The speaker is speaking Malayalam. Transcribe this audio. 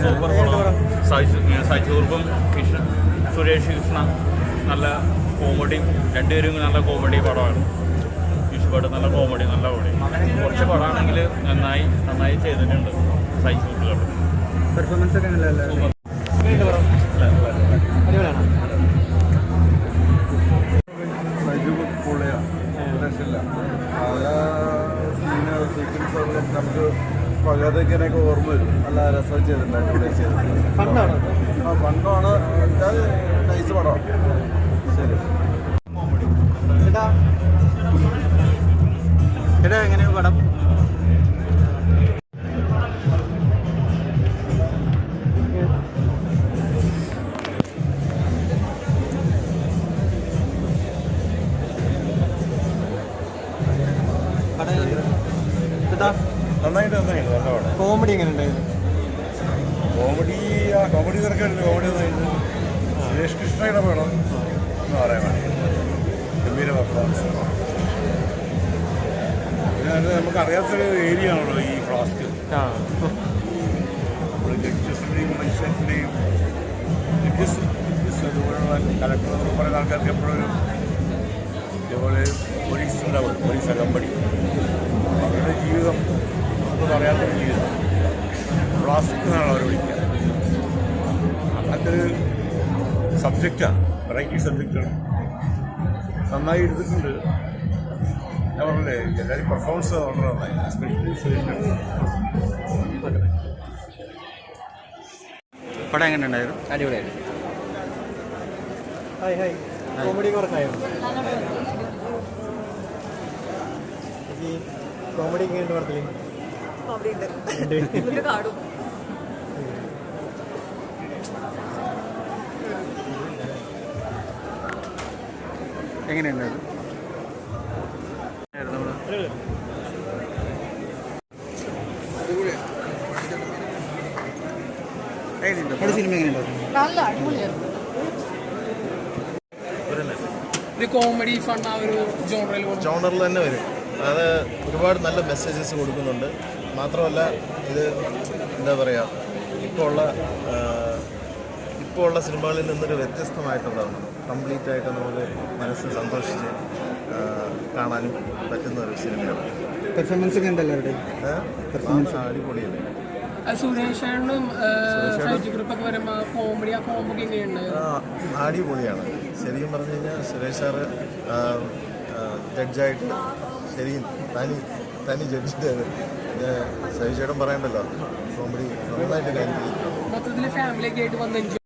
സൂപ്പർ പടം സജൂർബും കൃഷ്ണ സുരേഷ് കൃഷ്ണ നല്ല കോമഡി രണ്ടുപേരും നല്ല കോമഡി പടമാണ് വിഷുപാട് നല്ല കോമഡി നല്ല കോമഡി കുറച്ച് പടമാണെങ്കിൽ നന്നായി നന്നായി ചെയ്തിട്ടുണ്ട് സൈസൂട്ടുകൾ പെർഫോമൻസ് ഒക്കെ നല്ല നമുക്ക് പകതയ്ക്കനൊക്കെ ഓർമ്മ വരും. നല്ല രസം ചെയ്തിട്ടുണ്ട് അടിപൊളി ചെയ്തിട്ടുണ്ട്. ആ ഫണ്ടാണ്. നൈസ് പടമാണ് ശരി. ചേട്ടാ എങ്ങനെയാണ് പടം? നന്നായിട്ട് നന്നായിട്ട് നല്ല കോമഡി എങ്ങനെ ഉണ്ടായിരുന്നു കോമഡി ആ കോമഡി തിരക്കായിട്ട് കോമഡി നന്നായിട്ട് സുരേഷ് കൃഷ്ണയുടെ പടം എന്ന് പറയാൻ വേണ്ടി. ഗംഭീര പെർഫോമൻസ് നമുക്ക് അറിയാത്തൊരു ഏരിയ ആണല്ലോ ഈ ഫ്ലാസ്ക് നമ്മൾ ജഡ്ജസിന്റെയും മജിസ്ട്രേറ്റിന്റെയും ജഡ്ജസ് ജഡ്ജസ് അതുപോലുള്ള കലക്ടർ പറയുന്ന ആൾക്കാർക്ക് എപ്പോഴും ഇതേപോലെ പോലീസ് ഉണ്ടാവും പോലീസ് അകമ്പടി. അറിയാത്തൊരു ജീവിതം. ഫ്ലാസ്ക് എന്നാണ് അവർ വിളിക്കുക. അങ്ങനത്തെ ഒരു സബ്ജക്റ്റാണ് വെറൈറ്റി സബ്ജക്റ്റാണ് നന്നായി എടുത്തിട്ടുണ്ട്. ഞാൻ പറഞ്ഞില്ലേ എല്ലാവരും പെർഫോമൻസ് വളരെ നന്നായി. എസ്പെഷ്യലി. പടം എങ്ങനെ ഉണ്ടായിരുന്നു? അടിപൊളിയായിരുന്നു. ഹായ് ഹായ് കോമഡി ഈ കോമഡി എങ്ങനെയുണ്ട് അവിടെ ഉണ്ട്. എങ്ങനെയുണ്ടായിരുന്നു സിനിമ എങ്ങനെയുണ്ടായിരുന്നു കോമഡി ഫൺ ആ ഒരു ജോണറിൽ ജോണറിൽ തന്നെ വരും. അത് ഒരുപാട് നല്ല മെസ്സേജസ് കൊടുക്കുന്നുണ്ട്. മാത്രമല്ല ഇത് എന്താ പറയുക ഇപ്പോൾ ഉള്ള ഇപ്പോൾ ഉള്ള സിനിമകളിൽ നിന്നൊരു വ്യത്യസ്തമായിട്ടുള്ളതാണ്. കംപ്ലീറ്റ് ആയിട്ട് നമുക്ക് മനസ്സ് സന്തോഷിച്ച് കാണാൻ കാണാനും പറ്റുന്ന ഒരു സിനിമയാണ്. പെർഫോമൻസ് ഒക്കെ അടിപൊളിയല്ലേ? സൈജു ഗ്രൂപ്പൊക്കെ വരുമ്പോൾ കോമഡി ആ എങ്ങനെയുണ്ട്? അടിപൊളിയാണ്. ശരിക്കും പറഞ്ഞു കഴിഞ്ഞാൽ സുരേഷ് സാറ് ജഡ്ജായിട്ട് ശരിയും തനി തനി ജഡ്ജിന്റെ സഹിച്ചേട്ടൻ പറയണ്ടല്ലോ. കോമഡി നന്നായിട്ട് കാര്യം